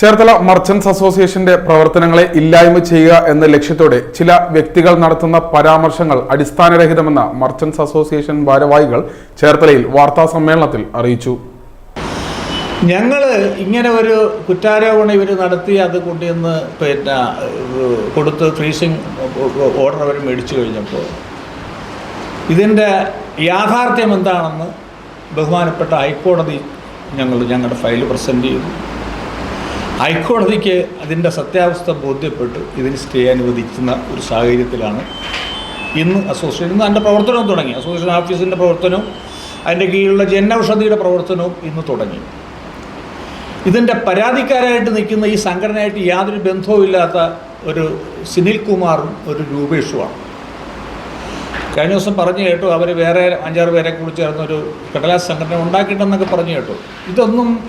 Cherthala merchants അസോസിയേഷന്റെ പ്രവർത്തനങ്ങളെ ഇല്ലായ്മ ചെയ്യുക എന്ന ലക്ഷ്യത്തോടെ ചില വ്യക്തികൾ നടത്തുന്ന പരാമർശങ്ങൾ അടിസ്ഥാനരഹിതമെന്ന മർച്ചന്റ്സ് അസോസിയേഷൻ ഭാരവാഹികൾ ചേർത്തലയിൽ വാർത്താ സമ്മേളനത്തിൽ അറിയിച്ചു. ഞങ്ങൾ ഇങ്ങനെ ഒരു കുറ്റാരോപണം ഇവർ നടത്തി അത് കൊണ്ടുവന്ന് പിന്നെ കൊടുത്ത് ഫ്രീസിങ് ഓർഡർ അവർ മേടിച്ചു കഴിഞ്ഞപ്പോൾ ഇതിന്റെ യാഥാർത്ഥ്യം എന്താണെന്ന് ബഹുമാനപ്പെട്ട ഹൈക്കോടതി ഞങ്ങൾ ഞങ്ങളുടെ ഫയൽ പ്രസന്റ് ചെയ്തു. ഹൈക്കോടതിക്ക് അതിന്റെ സത്യാവസ്ഥ ബോധ്യപ്പെട്ട് ഇതിന് സ്റ്റേ അനുവദിക്കുന്ന ഒരു സാഹചര്യത്തിലാണ് ഇന്ന് അസോസിയേഷൻ അതിന്റെ പ്രവർത്തനവും തുടങ്ങി. അസോസിയേഷൻ ഓഫീസിന്റെ പ്രവർത്തനവും അതിന്റെ കീഴിലുള്ള ജനൌഷധിയുടെ പ്രവർത്തനവും ഇന്ന് തുടങ്ങി. ഇതിന്റെ പരാതിക്കാരായിട്ട് നിൽക്കുന്ന ഈ സംഘടനയായിട്ട് യാതൊരു ബന്ധവുമില്ലാത്ത ഒരു സുനിൽ കുമാറും ഒരു രൂപേഷുമാണ്. കഴിഞ്ഞ ദിവസം പറഞ്ഞു കേട്ടു അവർ വേറെ അഞ്ചാറ് പേരെ കൂടി ചേർന്നൊരു കടലാസ് സംഘടന ഉണ്ടാക്കിയിട്ടുണ്ടെന്നൊക്കെ പറഞ്ഞു കേട്ടു. ഇതൊന്നും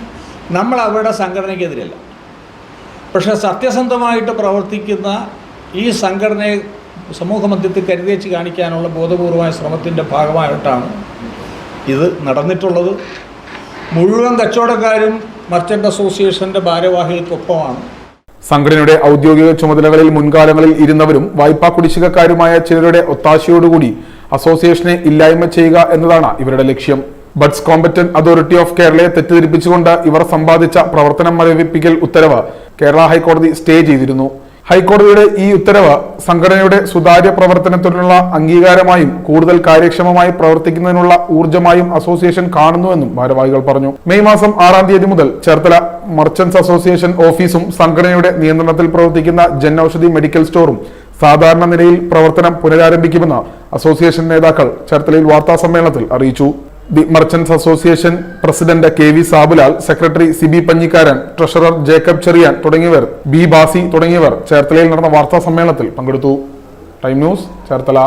നമ്മൾ അവരുടെ സംഘടനയ്ക്കെതിരല്ല. പക്ഷേ സത്യസന്ധമായിട്ട് പ്രവർത്തിക്കുന്ന ഈ സംഘടനയെ സമൂഹ മധ്യത്തിൽ കരുതേച്ച് കാണിക്കാനുള്ള ബോധപൂർവമായ ശ്രമത്തിന്റെ ഭാഗമായിട്ടാണ് ഇത് നടന്നിട്ടുള്ളത്. മുഴുവൻ കച്ചവടക്കാരും മർച്ചന്റ് അസോസിയേഷന്റെ ഭാരവാഹികൾക്കൊപ്പമാണ്. സംഘടനയുടെ ഔദ്യോഗിക ചുമതലകളിൽ മുൻകാലങ്ങളിൽ ഇരുന്നവരും വായ്പാ കുടിശ്ശികക്കാരുമായ ചിലരുടെ ഒത്താശയോടുകൂടി അസോസിയേഷനെ ഇല്ലായ്മ ചെയ്യുക എന്നതാണ് ഇവരുടെ ലക്ഷ്യം. ബഡ്സ് കോമ്പറ്റന്റ് അതോറിറ്റി ഓഫ് കേരളയെ തെറ്റിദ്ധരിപ്പിച്ചുകൊണ്ട് ഇവർ സമ്പാദിച്ച പ്രവർത്തനം മരവിപ്പിക്കൽ ഉത്തരവ് കേരള ഹൈക്കോടതി സ്റ്റേ ചെയ്തിരുന്നു. ഹൈക്കോടതിയുടെ ഈ ഉത്തരവ് സംഘടനയുടെ സുതാര്യ പ്രവർത്തനത്തിനുള്ള അംഗീകാരമായും കൂടുതൽ കാര്യക്ഷമമായി പ്രവർത്തിക്കുന്നതിനുള്ള ഊർജമായും അസോസിയേഷൻ കാണുന്നുവെന്നും ഭാരവാഹികൾ പറഞ്ഞു. മെയ് മാസം ആറാം തീയതി മുതൽ ചേർത്തല മർച്ചന്റ്സ് അസോസിയേഷൻ ഓഫീസും സംഘടനയുടെ നിയന്ത്രണത്തിൽ പ്രവർത്തിക്കുന്ന ജൻ ഔഷധി മെഡിക്കൽ സ്റ്റോറും സാധാരണ നിലയിൽ പ്രവർത്തനം പുനരാരംഭിക്കുമെന്ന് അസോസിയേഷൻ നേതാക്കൾ ചേർത്തലയിൽ വാർത്താ സമ്മേളനത്തിൽ അറിയിച്ചു. The merchants association president K V Sabulal secretary Siby Panjikkaran treasurer Jacob Cherian തുടങ്ങിയവർ ബി ബാസി തുടങ്ങിയവർ ചേർത്തലയിൽ നടന്ന വാർത്താ സമ്മേളനത്തിൽ പങ്കെടുത്തു. Time news Cherthala.